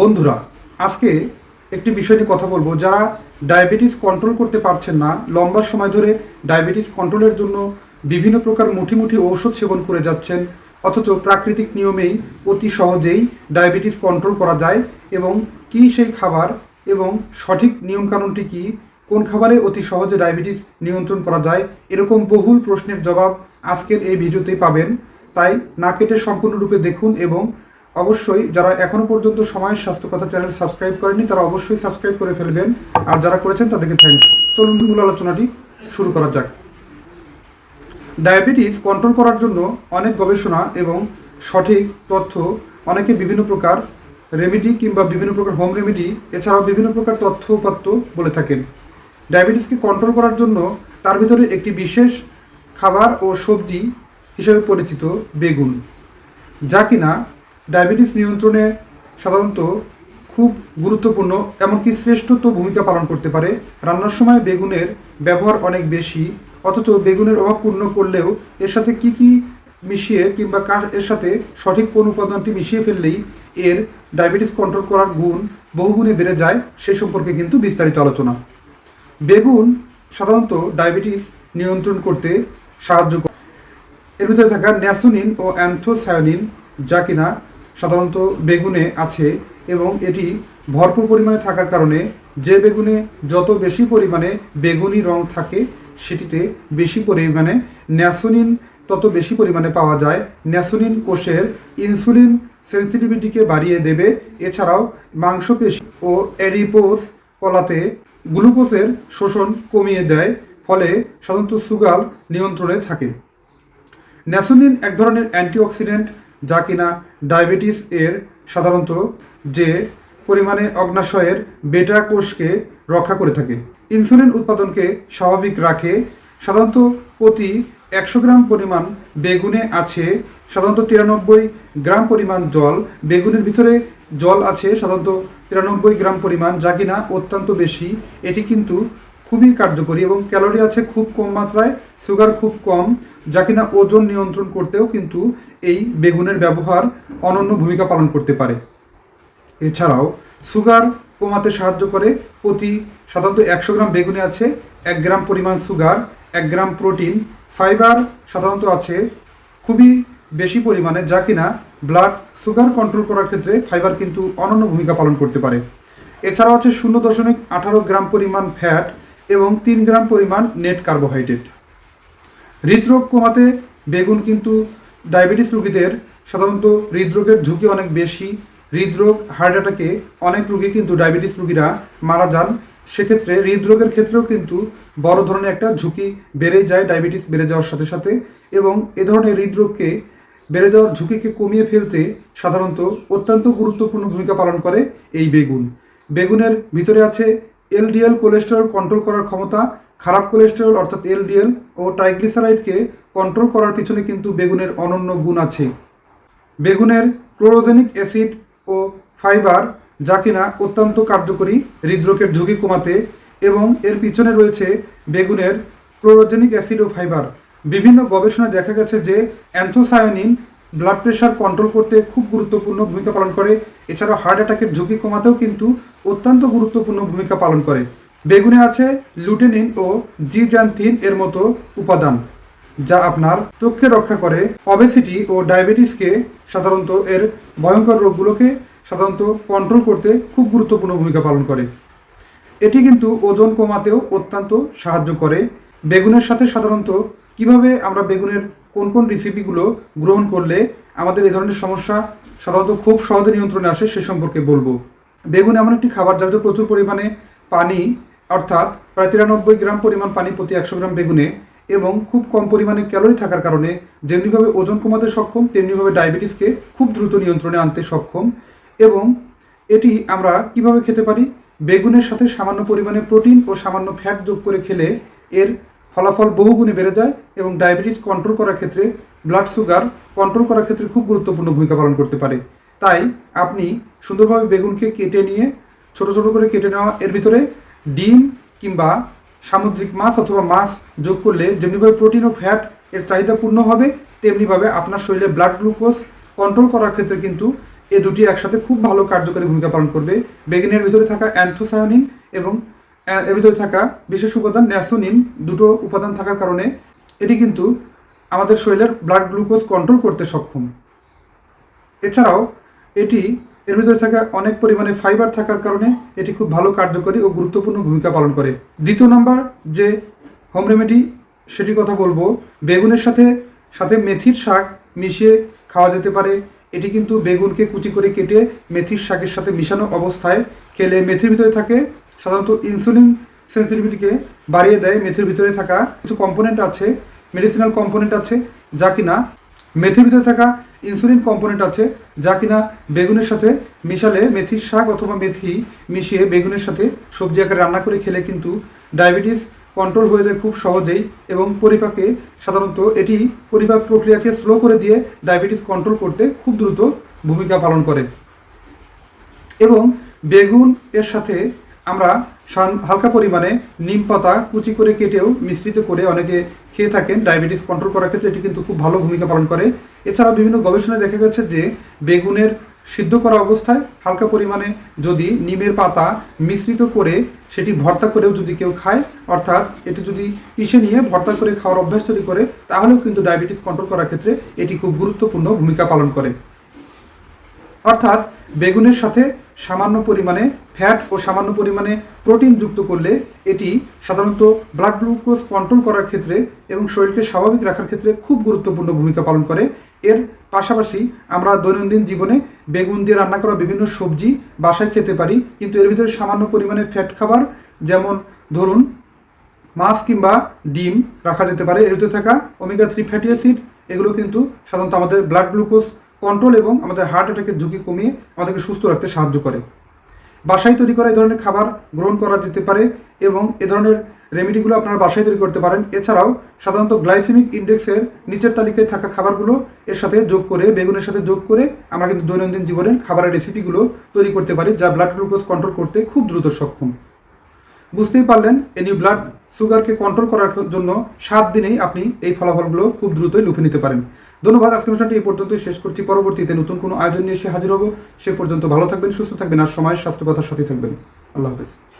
বন্ধুরা, আজকে একটি বিষয় নিয়ে কথা বলব। যারা ডায়াবেটিস কন্ট্রোল করতে পারছেন না, লম্বা সময় ধরে ডায়াবেটিস কন্ট্রোলের জন্য বিভিন্ন প্রকার মুঠি মুঠি ঔষধ সেবন করে যাচ্ছেন, অথচ প্রাকৃতিক নিয়মেই অতি সহজেই ডায়াবেটিস কন্ট্রোল করা যায় এবং কী সেই খাবার এবং সঠিক নিয়মকানুনটি কী, কোন খাবারে অতি সহজে ডায়াবেটিস নিয়ন্ত্রণ করা যায়, এরকম বহুল প্রশ্নের জবাব আজকের এই ভিডিওতেই পাবেন। তাই না কেটে সম্পূর্ণরূপে দেখুন এবং অবশ্যই যারা এখনও পর্যন্ত সময় স্বাস্থ্য কথা চ্যানেল সাবস্ক্রাইব করেনি তারা অবশ্যই সাবস্ক্রাইব করে ফেলবেন। আর যারা করেছেন, তাদেরকে থ্যাংকস চলুন মূল আলোচনাটি শুরু করা যাক। ডায়াবেটিস কন্ট্রোল করার জন্য অনেক গবেষণা এবং সঠিক তথ্য, অনেকে বিভিন্ন প্রকার রেমেডি কিংবা বিভিন্ন প্রকার হোম রেমেডি এছাড়াও বিভিন্ন প্রকার তথ্য উপাত্ত বলে থাকেন। ডায়াবেটিসকে কন্ট্রোল করার জন্য তার ভিতরে একটি বিশেষ খাবার ও সবজি হিসেবে পরিচিত বেগুন। যা কিনা ডায়াবেটিস নিয়ন্ত্রণে সাধারণত খুব গুরুত্বপূর্ণ, এমনকি শ্রেষ্ঠত্ব ভূমিকা পালন করতে পারে। রান্নার সময় বেগুনের ব্যবহার অনেক বেশি, অথচ বেগুনের অভাব পূর্ণ করলেও এর সাথে কি কি মিশিয়ে কিংবা কার এর সাথে সঠিক কোন উপাদানটি মিশিয়ে ফেললেই এর ডায়াবেটিস কন্ট্রোল করার গুণ বহুগুণে বেড়ে যায়, সে সম্পর্কে কিন্তু বিস্তারিত আলোচনা। বেগুন সাধারণত ডায়াবেটিস নিয়ন্ত্রণ করতে সাহায্য করে। এর ভিতরে থাকা ন্যাসোনিন ও অ্যান্থোসায়ানিন, যা কিনা সাধারণত বেগুনে আছে এবং এটি ভরপুর পরিমাণে থাকার কারণে যে বেগুনে যত বেশি পরিমাণে বেগুনি রং থাকে, সেটিতে বেশি পরিমাণে ন্যাসোনিন তত বেশি পরিমাণে পাওয়া যায়। ন্যাসোনিন কোষের ইনসুলিন সেন্সিটিভিটিকে বাড়িয়ে দেবে। এছাড়াও মাংসপেশি ও অ্যাডিপোস কলাতে গ্লুকোজের শোষণ কমিয়ে দেয়, ফলে সাধারণত সুগার নিয়ন্ত্রণে থাকে। ন্যাসোনিন এক ধরনের অ্যান্টিঅক্সিডেন্ট যা কিনা ডায়াবেটিস এর সাধারণত যে পরিমাণে অগ্নাশয়ের বেটা কোষকে রক্ষা করে থাকে। ইনসুলিন উৎপাদনকে স্বাভাবিক রাখে। সাধারণত প্রতি একশো গ্রাম পরিমাণ বেগুনে আছে। সাধারণত তিরানব্বই গ্রাম পরিমাণ জল। বেগুনের ভিতরে জল আছে সাধারণত তিরানব্বই গ্রাম পরিমাণ, যা কিনা অত্যন্ত বেশি। এটি কিন্তু খুবই কার্যকরী এবং ক্যালোরি আছে খুব কম মাত্রায়, সুগার খুব কম, যা কিনা ওজন নিয়ন্ত্রণ করতেও কিন্তু এই বেগুনের ব্যবহার অনন্য ভূমিকা পালন করতে পারে। এছাড়াও সুগার কমাতে সাহায্য করে প্রতি সাধারণত একশো গ্রাম বেগুনে আছে এক গ্রাম পরিমাণ সুগার, এক গ্রাম প্রোটিন, ফাইবার সাধারণত আছে খুবই বেশি পরিমাণে, যা কিনা ব্লাড সুগার কন্ট্রোল করার ক্ষেত্রে ফাইবার কিন্তু অনন্য ভূমিকা পালন করতে পারে। এছাড়াও আছে শূন্য দশমিক আঠারো গ্রাম পরিমাণ ফ্যাট এবং তিন গ্রাম পরিমাণ নেট কার্বোহাইড্রেট হৃদরোগ কমাতে বেগুন কিন্তু ডায়াবেটিস রোগীদের সাধারণত হৃদরোগের ঝুঁকি অনেক বেশি। হৃদরোগ হার্ট অ্যাটাকে অনেক রোগী কিন্তু ডায়াবেটিস রোগীরা মারা যান। সেক্ষেত্রে হৃদরোগের ক্ষেত্রেও কিন্তু বড় ধরনের একটা ঝুঁকি বেড়ে যায় ডায়াবেটিস বেড়ে যাওয়ার সাথে সাথে। এবং এ ধরনের হৃদরোগকে বেড়ে যাওয়ার ঝুঁকিকে কমিয়ে ফেলতে সাধারণত অত্যন্ত গুরুত্বপূর্ণ ভূমিকা পালন করে এই বেগুন। বেগুনের ভিতরে আছে এলডিএল কোলেস্টেরল কন্ট্রোল করার ক্ষমতা, খারাপ কোলেস্টেরল অর্থাৎ এলডিএল ও ট্রাইগ্লিসারাইডকে কন্ট্রোল করার পিছনে কিন্তু বেগুনের অনন্য গুণ আছে। বেগুনের ক্লোরোজেনিক অ্যাসিড ও ফাইবার, যা কিনা অত্যন্ত কার্যকরী হৃদরোগের ঝুঁকি কমাতে এবং এর পিছনে রয়েছে বেগুনের ক্লোরোজেনিক অ্যাসিড ও ফাইবার। বিভিন্ন গবেষণায় দেখা গেছে যে অ্যান্থোসায়ানিন ব্লাড প্রেশার কন্ট্রোল করতে খুব গুরুত্বপূর্ণ ভূমিকা পালন করে। এছাড়াও হার্ট অ্যাটাকের ঝুঁকি কমাতেও কিন্তু অত্যন্ত গুরুত্বপূর্ণ ভূমিকা পালন করে। বেগুনে আছে লুটেনিন ও জিজান্থিন এর মতো উপাদান, যা আপনার ত্বককে রক্ষা করে। অবেসিটি ও ডায়াবেটিসকে সাধারণত এর ভয়ঙ্কর রোগগুলোকে সাধারণত কন্ট্রোল করতে খুব গুরুত্বপূর্ণ ভূমিকা পালন করে। এটি কিন্তু ওজন কমাতেও অত্যন্ত সাহায্য করে। বেগুনের সাথে সাধারণত কীভাবে আমরা বেগুনের কোন কোন রেসিপিগুলো গ্রহণ করলে আমাদের এই ধরনের সমস্যা সাধারণত খুব সহজে নিয়ন্ত্রণে আসে সে সম্পর্কে বলব। বেগুন এমন একটি খাবার যাতে প্রচুর পরিমাণে পানি, অর্থাৎ প্রায় তিরানব্বই গ্রাম পরিমাণ পানি প্রতি একশো গ্রাম বেগুনে এবং খুব কম পরিমাণে ক্যালোরি থাকার কারণে যেমনিভাবে ওজন কমাতে সক্ষম, তেমনিভাবে ডায়াবেটিসকে খুব দ্রুত নিয়ন্ত্রণে আনতে সক্ষম এবং এটি আমরা কীভাবে খেতে পারি? বেগুনের সাথে সামান্য পরিমাণে প্রোটিন ও সামান্য ফ্যাট যোগ করে খেলে এর ফলাফল বহুগুণে বেড়ে যায় এবং ডায়াবেটিস কন্ট্রোল করার ক্ষেত্রে ব্লাড সুগার কন্ট্রোল করার ক্ষেত্রে খুব গুরুত্বপূর্ণ ভূমিকা পালন করতে পারে। তাই আপনি সুন্দরভাবে বেগুনকে কেটে নিয়ে, ছোট ছোট করে কেটে নেওয়া, এর ভিতরে ডিম কিংবা সামুদ্রিক মাছ অথবা মাছ যোগ করলে যেমনিভাবে প্রোটিন ও ফ্যাট এর চাহিদা পূর্ণ হবে, তেমনিভাবে আপনার শরীরে ব্লাড গ্লুকোজ কন্ট্রোল করার ক্ষেত্রে কিন্তু এ দুটি একসাথে খুব ভালো কার্যকরী ভূমিকা পালন করবে। বেগুনের ভিতরে থাকা অ্যান্থোসায়নিন এবং এর ভিতরে থাকা বিশেষ উপাদান ন্যাসোনিন, দুটো উপাদান থাকার কারণে এটি কিন্তু আমাদের শরীরের ব্লাড গ্লুকোজ কন্ট্রোল করতে সক্ষম। এছাড়াও এটি, এর ভিতরে থাকা অনেক পরিমাণে ফাইবার থাকার কারণে এটি খুব ভালো কার্যকরী ও গুরুত্বপূর্ণ ভূমিকা পালন করে। দ্বিতীয় নম্বর যে হোম রেমেডি সেটি কথা বলব, বেগুনের সাথে সাথে মেথির শাক মিশিয়ে খাওয়া যেতে পারে। এটি কিন্তু বেগুনকে কুচি করে কেটে মেথির শাকের সাথে মিশানো অবস্থায় খেলে মেথির ভিতরে থাকে সাধারণত ইনসুলিন সেন্সিটিভিটিকে বাড়িয়ে দেয় মেথির ভিতরে থাকা কিছু কম্পোনেন্ট আছে মেডিসিনাল কম্পোনেন্ট আছে, যা কিনা মেথির ভিতরে থাকা ইনসুলিন কম্পোনেন্ট আছে, যা কিনা বেগুনের সাথে মিশালে মেথির শাক অথবা মেথি মিশিয়ে বেগুনের সাথে সবজি আকারে রান্না করে খেলে কিন্তু ডায়াবেটিস কন্ট্রোল হয়ে যায় খুব সহজেই এবং পরিপাকে সাধারণত এটি পরিপাক প্রক্রিয়াকে স্লো করে দিয়ে ডায়াবেটিস কন্ট্রোল করতে খুব দ্রুত ভূমিকা পালন করে। এবং বেগুন এর সাথে আমরা হালকা পরিমাণে নিম পাতা কুচি করে কেটেও মিশ্রিত করে অনেকে খেয়ে থাকেন, ডায়াবেটিস কন্ট্রোল করার ক্ষেত্রে এটি কিন্তু খুব ভালো ভূমিকা পালন করে। এছাড়া বিভিন্ন গবেষণায় দেখা গেছে যে বেগুনের সিদ্ধ করা অবস্থায় হালকা পরিমাণে যদি নিমের পাতা মিশ্রিত করে সেটি ভর্তা করেও যদি কেউ খায়, অর্থাৎ এটি যদি পিষে নিয়ে ভর্তা করে খাওয়ার অভ্যাস তৈরি করে, তাহলেও কিন্তু ডায়াবেটিস কন্ট্রোল করার ক্ষেত্রে এটি খুব গুরুত্বপূর্ণ ভূমিকা পালন করে। অর্থাৎ বেগুনের সাথে সামান্য পরিমাণে ফ্যাট ও সামান্য পরিমাণে প্রোটিন যুক্ত করলে এটি সাধারণত ব্লাড গ্লুকোজ কন্ট্রোল করার ক্ষেত্রে এবং শরীরকে স্বাভাবিক রাখার ক্ষেত্রে খুব গুরুত্বপূর্ণ ভূমিকা পালন করে। এর পাশাপাশি আমরা দৈনন্দিন জীবনে বেগুন দিয়ে রান্না করা বিভিন্ন সবজি বাসায় খেতে পারি, কিন্তু এর ভিতরে সামান্য পরিমাণে ফ্যাট খাবার, যেমন ধরুন মাছ কিংবা ডিম রাখা যেতে পারে। এর ভিতরে থাকা ওমেগা থ্রি ফ্যাটি অ্যাসিড এগুলো কিন্তু সাধারণত আমাদের ব্লাড গ্লুকোজ কন্ট্রোল এবং আমাদের হার্ট অ্যাটাকের ঝুঁকি কমিয়ে আমাদেরকে সুস্থ রাখতে সাহায্য করে। বাসায় তৈরি করা এই ধরনের খাবার গ্রহণ করা যেতে পারে এবং এ ধরনের রেমেডিগুলো আপনারা বাসায় তৈরি করতে পারেন। এছাড়াও সাধারণত গ্লাইসেমিক ইন্ডেক্সের নিচের তালিকায় থাকা খাবারগুলো এর সাথে যোগ করে, বেগুনের সাথে যোগ করে আমরা কিন্তু দৈনন্দিন জীবনের খাবারের রেসিপিগুলো তৈরি করতে পারি যা ব্লাড গ্লুকোজ কন্ট্রোল করতে খুব দ্রুত সক্ষম। বুঝতেই পারলেন এনি ব্লাড সুগারকে কন্ট্রোল করার জন্য সাত দিনেই আপনি এই ফলাফলগুলো খুব দ্রুতই লুফে নিতে পারেন। ধন্যবাদ, আজকের অনুষ্ঠানটি এই পর্যন্তই শেষ করছি। পরবর্তীতে নতুন কোনো আয়োজন নিয়ে এসে হাজির হব। সে পর্যন্ত ভালো থাকবেন, সুস্থ থাকবেন, আর সময়, স্বাস্থ্য, কথার সাথে থাকবেন। আল্লাহ হাফেজ।